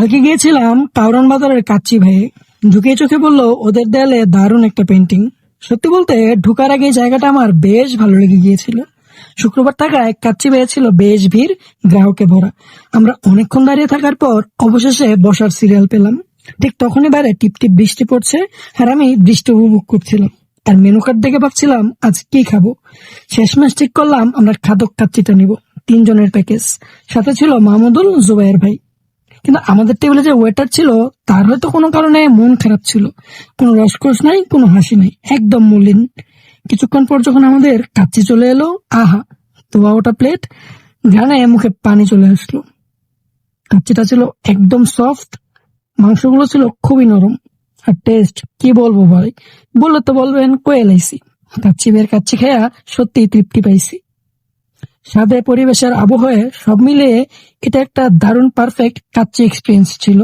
কালকে গিয়েছিলাম কাউরান বাজারের কাচ্চি ভাই। ঢুকে চোখে বলল ওদের দেয়ালে দারুণ একটা পেন্টিং সত্যি বলতে ঢুকার আগে জায়গাটা আমার বেশ ভালো লেগে গিয়েছিল। শুক্রবার থাকায় কাচ্চি ছিল বেশ ভিড়, গ্রাহকে ভরা। আমরা অনেকক্ষণ দাঁড়িয়ে থাকার পর অবশেষে বসার সিরিয়াল পেলাম। ঠিক তখনই বাইরে টিপ টিপ বৃষ্টি পড়ছে আর আমি বৃষ্টি উপভোগ করছিলাম। আর মেনু কার্ড দেখে ভাবছিলাম, আজ কি খাব? শেষ শেষমেশ ঠিক করলাম, আমরা খাদক কাচ্চিটা নিব। তিনজনের প্যাকেজ। সাথে ছিল মাহমুদুল জুবাইর ভাই। কিন্তু আমাদের টেবিলে যে ওয়েটার ছিল, তার হয়তো কোনো কারণে মন খারাপ ছিল। কোনো রসকস নাই, কোনো হাসি নাই, একদম মলিন। কিছুক্ষণ পর যখন আমাদের কাচ্চি চলে এলো, আহা তোয়া ওটা প্লেট ঘানে মুখে পানি চলে আসলো। কাচ্চিটা ছিল একদম সফট মাংসগুলো ছিল খুবই নরম। আর টেস্ট কি বলব ভাই? বললে তো বলবেন কোয়েল আইসি কাচ্চি বের কাচ্চি খেয়া সত্যি তৃপ্তি পাইছি। স্বাদে পরিবেশের আবহাওয়ায় সব মিলিয়ে এটা একটা দারুণ পারফেক্ট কাচ্চি এক্সপিরিয়েন্স ছিল।